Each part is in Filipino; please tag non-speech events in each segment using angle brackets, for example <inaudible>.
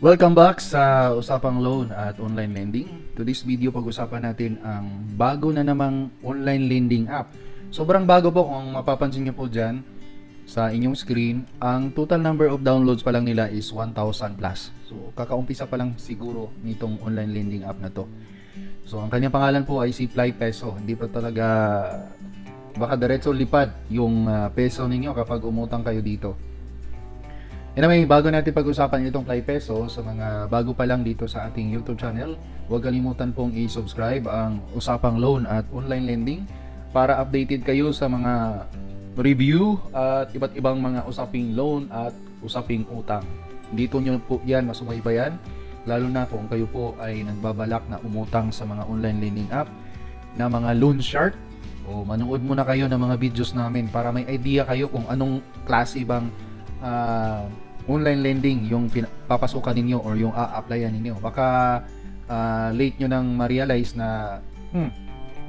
Welcome back sa Usapang Loan at Online Lending. To this video, pag-usapan natin ang bago na namang online lending app. Sobrang bago po kung mapapansin nyo po dyan sa inyong screen. Ang total number of downloads pa lang nila is 1,000 plus. So, kakaumpisa pa lang siguro nitong online lending app na to. So, ang kanyang pangalan po ay si Fly Peso. Hindi pa talaga baka diretso lipad yung ah, peso ninyo kapag umutang kayo dito. Anyway, bago natin pag-usapan itong Fly Peso sa mga bago pa lang dito sa ating YouTube channel, huwag kalimutan pong i-subscribe ang Usapang Loan at Online Lending para updated kayo sa mga review at iba't ibang mga usaping loan at usaping utang. Dito nyo po yan masubaybayan, lalo na kung kayo po ay nagbabalak na umutang sa mga online lending app na mga loan shark o manood muna kayo ng mga videos namin para may idea kayo kung anong klase bang ah, online lending yung papasukan ninyo or yung a-applyan ninyo. Baka ah, late nyo nang ma-realize na hmm,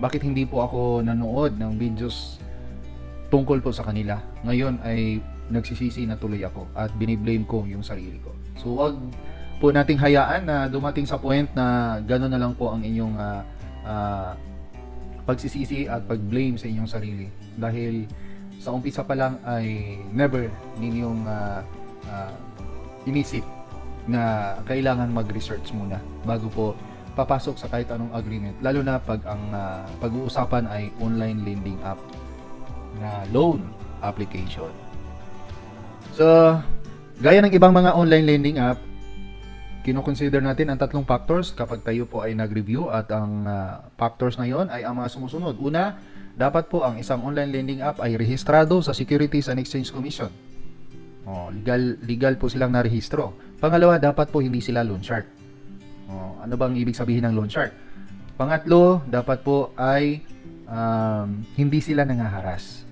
bakit hindi po ako nanood ng videos tungkol po sa kanila. Ngayon ay nagsisisi na tuloy ako at biniblame ko yung sarili ko. So wag po nating hayaan na dumating sa point na gano'n na lang po ang inyong ah, ah, pagsisisi at pag-blame sa inyong sarili. Dahil sa umpisa pa lang ay never ninyong ah, ah, inisip na kailangan mag-research muna bago po papasok sa kahit anong agreement. Lalo na pag ang ah, pag-uusapan ay online lending app na loan application. So, gaya ng ibang mga online lending app, kinoconsider natin ang tatlong factors kapag tayo po ay nag-review at ang ah, factors na yon ay ang mga sumusunod. Una, dapat po ang isang online lending app ay rehistrado sa Securities and Exchange Commission. Oh, legal legal po silang narehistro. Pangalawa, dapat po hindi sila loan shark. Oh, ano bang ibig sabihin ng loan shark? Pangatlo, dapat po ay um, hindi sila nangaharas.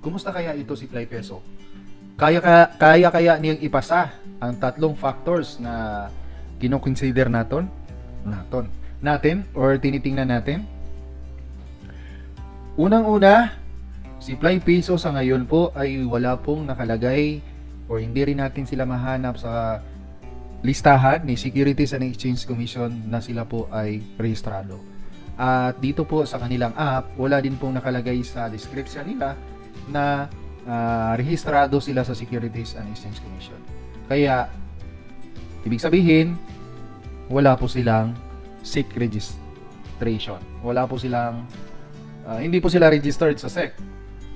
Kumusta kaya ito si Fly Peso? Kaya kaya, kaya kaya niyang ipasa ang tatlong factors na kino-consider naton naton natin or tinitingnan natin? Unang-una, si Fly Peso sa ngayon po ay wala pong nakalagay or hindi rin natin sila mahanap sa listahan ni Securities and Exchange Commission na sila po ay rehistrado. At dito po sa kanilang app, wala din pong nakalagay sa description nila na ah, rehistrado sila sa Securities and Exchange Commission. Kaya, ibig sabihin, wala po silang SEC registration. Wala po silang, ah, hindi po sila registered sa SEC.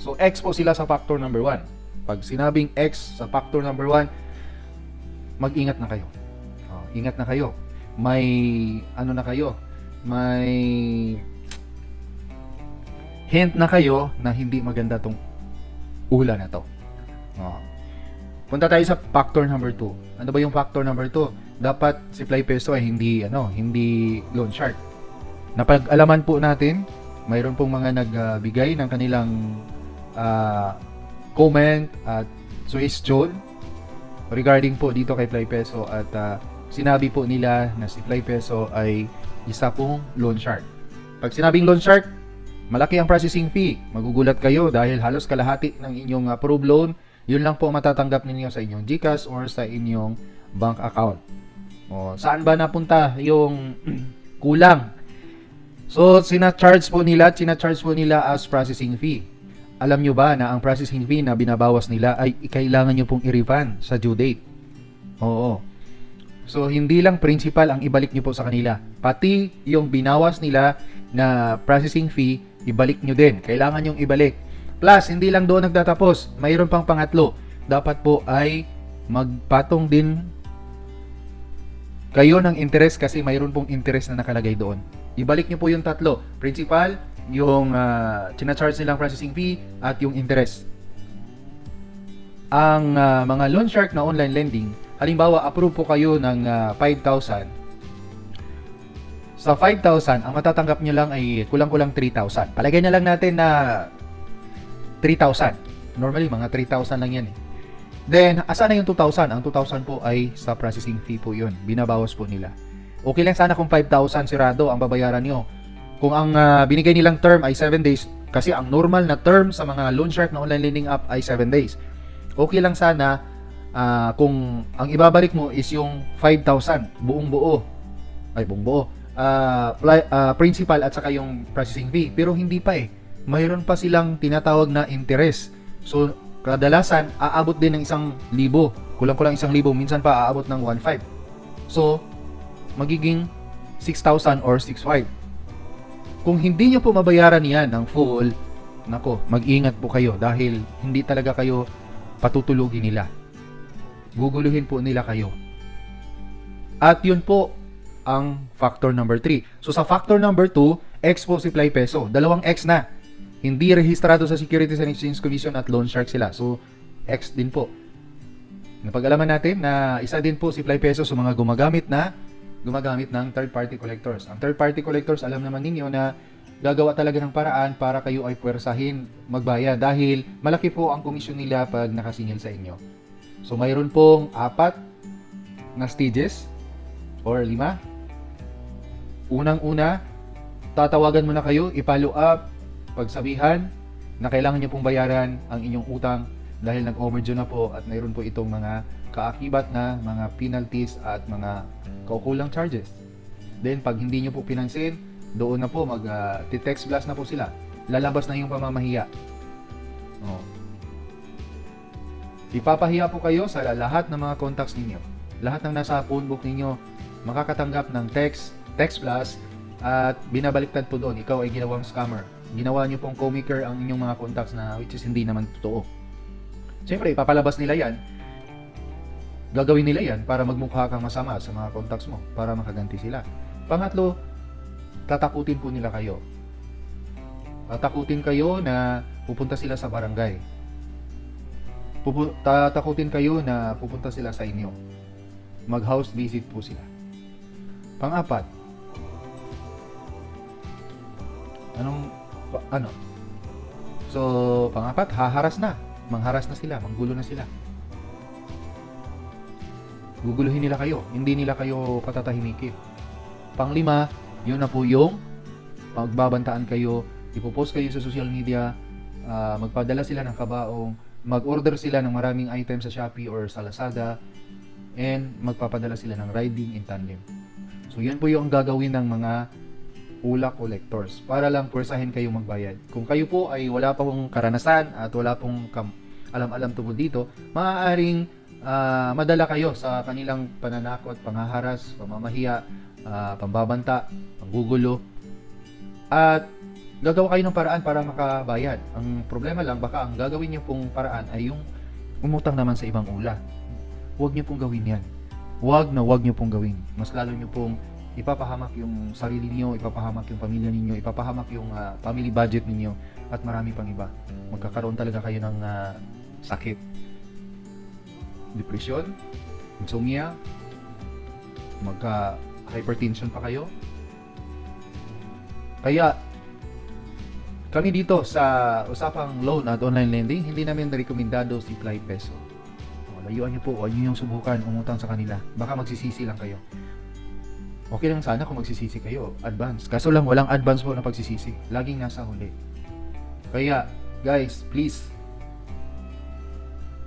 So, X po sila sa factor number 1. Pag sinabing X sa factor number 1, mag-ingat na kayo. Oh, ingat na kayo. May, ano na kayo, may hint na kayo na hindi maganda tong ula na to. Oh. Punta tayo sa factor number 2. Ano ba yung factor number 2? Dapat si Fly Peso ay hindi ano, hindi loan shark. Napag-alaman po natin, mayroon pong mga nagbigay ng kanilang ah, comment at suggestion regarding po dito kay Fly Peso at ah, sinabi po nila na si Fly Peso ay isa pong loan shark. Pag sinabing loan shark, malaki ang processing fee. Magugulat kayo dahil halos kalahati ng inyong approved loan, yun lang po ang matatanggap ninyo sa inyong GCash or sa inyong bank account. O, saan ba napunta yung <clears throat> kulang? So, sina-charge po nila, sina-charge po nila as processing fee. Alam nyo ba na ang processing fee na binabawas nila ay kailangan nyo pong i-refund sa due date? Oo. So, hindi lang principal ang ibalik nyo po sa kanila. Pati yung binawas nila na processing fee, ibalik nyo din. Kailangan yung ibalik. Plus, hindi lang doon nagtatapos. Mayroon pang pangatlo. Dapat po ay magpatong din kayo ng interest kasi mayroon pong interest na nakalagay doon. Ibalik nyo po yung tatlo. Principal, yung uh, charge nilang processing fee, at yung interest. Ang ah, mga loan shark na online lending, halimbawa approve po kayo ng ah, 5,000. Sa 5,000, ang matatanggap nyo lang ay kulang-kulang 3,000. Palagay na lang natin na 3,000. Normally, mga 3,000 lang yan eh. Then, asan na yung 2,000? Ang 2,000 po ay sa processing fee po yun. Binabawas po nila. Okay lang sana kung 5,000 sirado ang babayaran nyo. Kung ang ah, binigay nilang term ay 7 days, kasi ang normal na term sa mga loan shark na online lending app ay 7 days. Okay lang sana ah, kung ang ibabalik mo is yung 5,000 buong buo. Ay, buong buo. Pli- ah, principal at saka yung processing fee. Pero hindi pa eh. Mayroon pa silang tinatawag na interest. So, kadalasan, aabot din ng isang libo. Kulang-kulang isang libo. Minsan pa aabot ng 1.5. So, magiging 6,000 or 6,500. Kung hindi nyo po mabayaran yan ng full, nako, mag-ingat po kayo dahil hindi talaga kayo patutulugin nila. Guguluhin po nila kayo. At yun po ang factor number 3. So sa factor number 2, X Fly Peso. Dalawang X na. Hindi rehistrado sa Securities and Exchange Commission at loan shark sila. So X din po. Napag-alaman natin na isa din po si Fly Peso sa mga gumagamit na gumagamit ng third party collectors. Ang third party collectors, alam naman ninyo na gagawa talaga ng paraan para kayo ay puwersahin magbayad dahil malaki po ang komisyon nila pag nakasingil sa inyo. So mayroon pong apat na stages or lima. Unang-una, tatawagan mo na kayo, i-follow up, pagsabihan na kailangan nyo pong bayaran ang inyong utang dahil nag-overdue na po at mayroon po itong mga kaakibat na mga penalties at mga kaukulang charges. Then pag hindi nyo po pinansin, doon na po mag ah, text blast na po sila. Lalabas na yung pamamahiya. Oh. Ipapahiya po kayo sa lahat ng mga contacts ninyo. Lahat ng nasa phone book ninyo makakatanggap ng text, text blast at binabaliktad po doon, ikaw ay ginawang scammer. Ginawa nyo pong comiker ang inyong mga contacts na which is hindi naman totoo. Siyempre, ipapalabas nila yan. Gagawin nila yan para magmukha kang masama sa mga contacts mo para makaganti sila. Pangatlo, tatakutin po nila kayo. Tatakutin kayo na pupunta sila sa barangay. Pupu- tatakutin kayo na pupunta sila sa inyo. Mag-house visit po sila. Pang-apat, anong, pa- ano? So, pang-apat, haharas na. Mangharas na sila, manggulo na sila. Guguluhin nila kayo, hindi nila kayo patatahimikin. Panglima, yun na po yung pagbabantaan kayo, ipopost kayo sa social media, ah, magpadala sila ng kabaong, mag-order sila ng maraming items sa Shopee or sa Lazada, and magpapadala sila ng riding in tandem. So yan po yung gagawin ng mga ula collectors para lang pwersahin kayo magbayad. Kung kayo po ay wala pa pong karanasan at wala pong alam-alam tungkol dito, maaaring ah, madala kayo sa kanilang pananakot, panghaharas, pamamahiya, ah, pambabanta, panggugulo, at gagawa kayo ng paraan para makabayad. Ang problema lang, baka ang gagawin niyo pong paraan ay yung umutang naman sa ibang ula. Huwag niyo pong gawin yan. Huwag na huwag niyo pong gawin. Mas lalo niyo pong ipapahamak yung sarili niyo, ipapahamak yung pamilya ninyo, ipapahamak yung ah, family budget ninyo, at marami pang iba. Magkakaroon talaga kayo ng ah, sakit. Depression, insomnia, magka hypertension pa kayo. Kaya kami dito sa usapang loan at online lending, hindi namin rekomendado si Fly Peso. O, Layuan niyo po, huwag niyo yung subukan umutang sa kanila. Baka magsisisi lang kayo. Okay lang sana kung magsisisi kayo, advance. Kaso lang walang advance po na pagsisisi. Laging nasa huli. Kaya, guys, please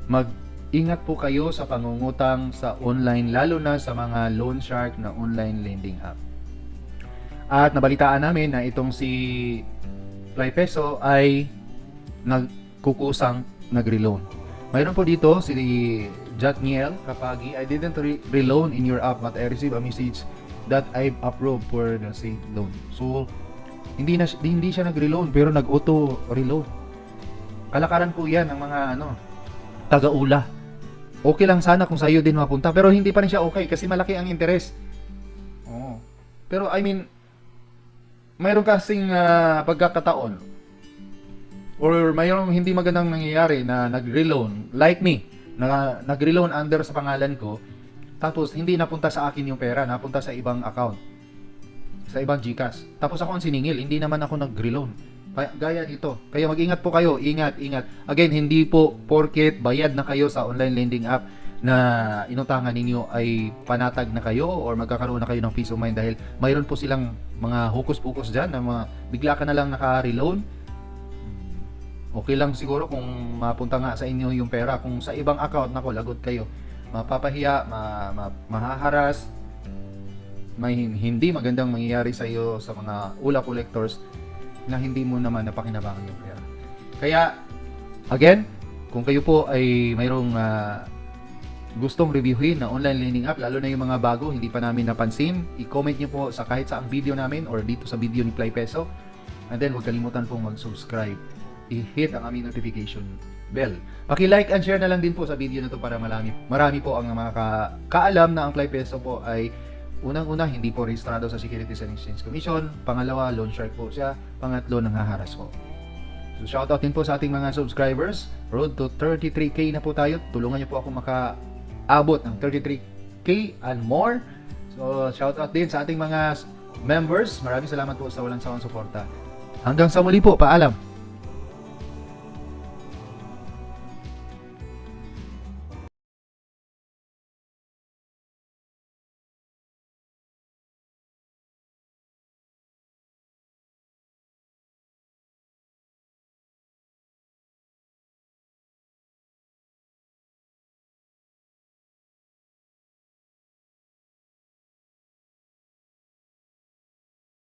mag-ingat po kayo sa pangungutang sa online lalo na sa mga loan shark na online lending app. At nabalitaan namin na itong si Fly Peso ay nagkukusang nagre-loan. Mayroon po dito si Jatniel Kapagi, I didn't re- reloan in your app but I received a message that I've approved for the same loan. So, hindi na hindi siya nagre-loan pero nag-auto reload. Kalakaran po 'yan ng mga ano, taga-ula. Okay lang sana kung sa iyo din mapunta pero hindi pa rin siya okay kasi malaki ang interest. Oo. Pero I mean, mayroon kasing ah, pagkakataon or mayroong hindi magandang nangyayari na nag-reloan like me na nag-reloan under sa pangalan ko tapos hindi napunta sa akin yung pera napunta sa ibang account. Sa ibang GCash. Tapos ako ang siningil hindi naman ako nag-reloan. Kaya- gaya dito kaya mag-ingat po kayo. Ingat ingat. Again hindi po porket bayad na kayo sa online lending app na inutangan ninyo ay panatag na kayo or magkakaroon na kayo ng peace of mind dahil mayroon po silang mga hokus-pokus dyan na mga bigla ka na lang naka-reloan. Okay lang siguro kung mapunta nga sa inyo yung pera. Kung sa ibang account, nako, lagot kayo. Mapapahiya, ma, ma, mahaharas, may hindi magandang mangyayari sa iyo sa mga ula collectors na hindi mo naman napakinabangan yung pera. Kaya, again, kung kayo po ay mayroong ah, gustong reviewin na online lending app, lalo na yung mga bago, hindi pa namin napansin, i-comment nyo po sa kahit saang video namin or dito sa video ni Fly Peso. And then, huwag kalimutan pong mag-subscribe. I-hit ang aming notification bell. Paki-like and share na lang din po sa video na to para marami, marami po ang mga ka- kaalam na ang Fly Peso po ay unang-una, hindi po rehistrado sa Securities and Exchange Commission. Pangalawa, loan shark po siya. Pangatlo, nanghaharas po. So shoutout din po sa ating mga subscribers. Road to 33k na po tayo. Tulungan niyo po ako makaabot ng 33k and more. So shoutout din sa ating mga members. Maraming salamat po sa walang sawang suporta. Hanggang sa muli po, paalam.